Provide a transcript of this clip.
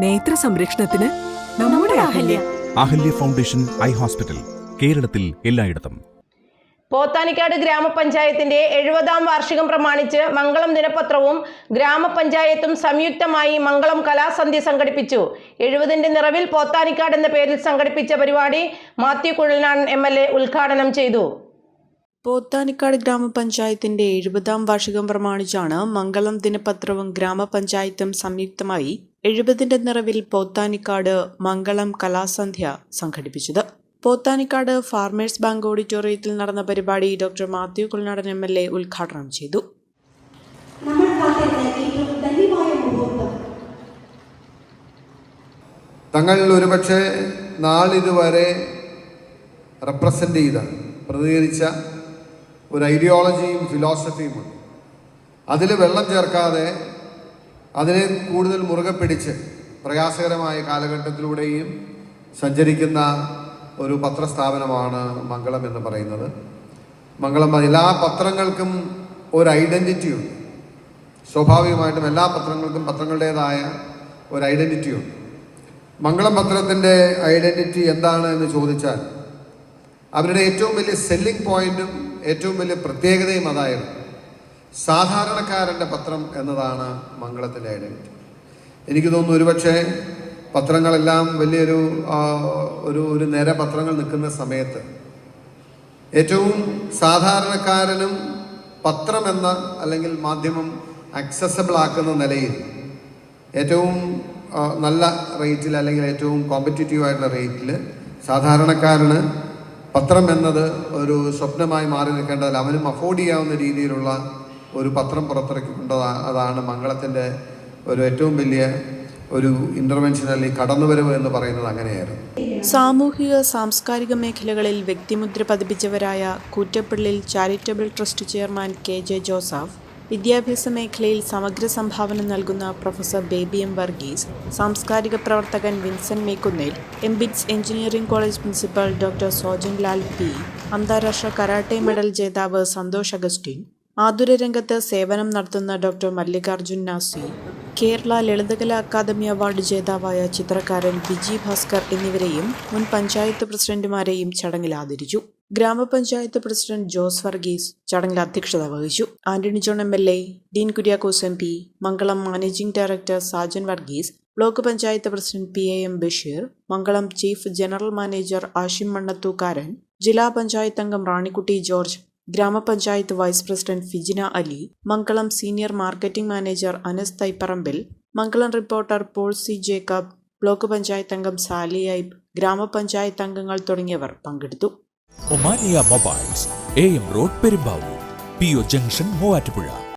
നേത്ര സംരക്ഷണത്തിന് നമ്മുടെ Ahalya. Ahalya. Foundation eye hospital കേരളത്തിൽ എല്ലായിടത്തും. പോത്താനിക്കാട് ഗ്രാമപഞ്ചായത്തിന്റെ എഴുപതാം വാർഷികം പ്രമാണിച്ച് മംഗളം ദിനപത്രവും ഗ്രാമപഞ്ചായത്തും സംയുക്തമായി മംഗളം കലാസന്ധ്യ സംഘടിപ്പിച്ചു. എഴുപതിന്റെ നിറവിൽ പോത്താനിക്കാട് എന്ന പേരിൽ സംഘടിപ്പിച്ച പരിപാടി Mathew Kuzhalnadan M L A ഉദ്ഘാടനം ചെയ്തു. പോത്താനിക്കാട് ഗ്രാമപഞ്ചായത്തിന്റെ എഴുപതാം വാർഷികം പ്രമാണിച്ചാണ് മംഗളം ദിനപത്രവും ഗ്രാമപഞ്ചായത്തും സംയുക്തമായി എഴുപതിന്റെ നിറവിൽ പോത്താനിക്കാട് മംഗളം കലാസന്ധ്യ സംഘടിപ്പിച്ചത്. പോത്താനിക്കാട് ഫാർമേഴ്സ് ബാങ്ക് ഓഡിറ്റോറിയത്തിൽ നടന്ന പരിപാടി doctor Mathew Kuzhalnadan M L A ഉദ്ഘാടനം ചെയ്തു. തങ്ങൾ ഒരുപക്ഷെ നാളിതുവരെ റെപ്രസെന്റ് ചെയ്ത പ്രതികരിച്ച ഒരു ഐഡിയോളജിയും ഫിലോസഫിയുമുണ്ട് അതിൽ വെള്ളം ചേർക്കാതെ അതിനെ കൂടുതൽ മുറുകെ പിടിച്ച് പ്രയാസകരമായ കാലഘട്ടത്തിലൂടെയും സഞ്ചരിക്കുന്ന ഒരു പത്രസ്ഥാപനമാണ് മംഗളം എന്ന് പറയുന്നത്. മംഗളം എല്ലാ പത്രങ്ങൾക്കും ഒരു ഐഡന്റിറ്റി ഉണ്ട്. സ്വാഭാവികമായിട്ടും എല്ലാ പത്രങ്ങൾക്കും പത്രങ്ങളുടേതായ ഒരു ഐഡന്റിറ്റി ഉണ്ട്. മംഗളം പത്രത്തിന്റെ ഐഡന്റിറ്റി എന്താണ് എന്ന് ചോദിച്ചാൽ അവരുടെ ഏറ്റവും വലിയ സെല്ലിംഗ് പോയിന്റും ഏറ്റവും വലിയ പ്രത്യേകതയും അതായിരുന്നു. സാധാരണക്കാരന്റെ പത്രം എന്നതാണ് മംഗളത്തിന്റെ ഐഡന്റിറ്റി എനിക്ക് തോന്നുന്നു ഒരുപക്ഷെ പത്രങ്ങളെല്ലാം വലിയൊരു ഒരു ഒരു നേരെ പത്രങ്ങൾ നിൽക്കുന്ന സമയത്ത് ഏറ്റവും സാധാരണക്കാരനും പത്രം എന്ന അല്ലെങ്കിൽ മാധ്യമം അക്സസബിൾ ആക്കുന്ന നിലയിൽ ഏറ്റവും നല്ല റേറ്റിൽ അല്ലെങ്കിൽ ഏറ്റവും കോമ്പറ്റീറ്റീവ് ആയിട്ടുള്ള റേറ്റിൽ സാധാരണക്കാരന് പത്രം എന്നത് ഒരു സ്വപ്നമായി മാറി നിൽക്കേണ്ടതിൽ അവനും അഫോർഡ് ചെയ്യാവുന്ന രീതിയിലുള്ള ഒരു പത്രം പുറത്തിറക്കിക്കൊണ്ടത് അതാണ് മംഗളത്തിന്റെ ഒരു ഏറ്റവും വലിയ ഒരു ഇന്റർവെൻഷൻ അല്ലെങ്കിൽ കടന്നുവരവ് എന്ന് പറയുന്നത് അങ്ങനെയായിരുന്നു. സാമൂഹിക സാംസ്കാരിക മേഖലകളിൽ വ്യക്തിമുദ്ര പതിപ്പിച്ചവരായ Koottappallil charitable trust chairman K J Joseph വിദ്യാഭ്യാസ മേഖലയിൽ സമഗ്ര സംഭാവന നൽകുന്ന പ്രൊഫസർ ബേബി എം വർഗീസ് സാംസ്കാരിക പ്രവർത്തകൻ Vincent Mekkunnel MBITS engineering college principal doctor Sojan Lal P അന്താരാഷ്ട്ര കരാട്ടെ മെഡൽ ജേതാവ് സന്തോഷ് അഗസ്റ്റിൻ ആതുര രംഗത്ത് സേവനം നടത്തുന്ന doctor Mallikarjun Nazi Kerala Lalithakala academy award ജേതാവായ ചിത്രകാരൻ ബിജി ഭാസ്കർ എന്നിവരെയും മുൻ പഞ്ചായത്ത് പ്രസിഡന്റുമാരെയും ചടങ്ങിൽ ആദരിച്ചു. ഗ്രാമപഞ്ചായത്ത് പ്രസിഡന്റ് ജോസ് വർഗീസ് ചടങ്ങിൽ അധ്യക്ഷത വഹിച്ചു. Antony John M L A Dean Kuriakose M P Mangalam managing director Sajan Varghese block panchayat president P A M Basheer Mangalam chief general manager Ashim Mannathookkaran ജില്ലാ പഞ്ചായത്ത് അംഗം Ranikutty George grama panchayat vice president Fijina Ali Mangalam senior marketing manager Anas Thaiparambil Mangalam reporter Paul C Jacob block panchayat അംഗം സാലി ഐബ് ഗ്രാമപഞ്ചായത്ത് അംഗങ്ങൾ തുടങ്ങിയവർ പങ്കെടുത്തു. Omania mobiles A M road Perumbavoor P O junction Muvattupuzha.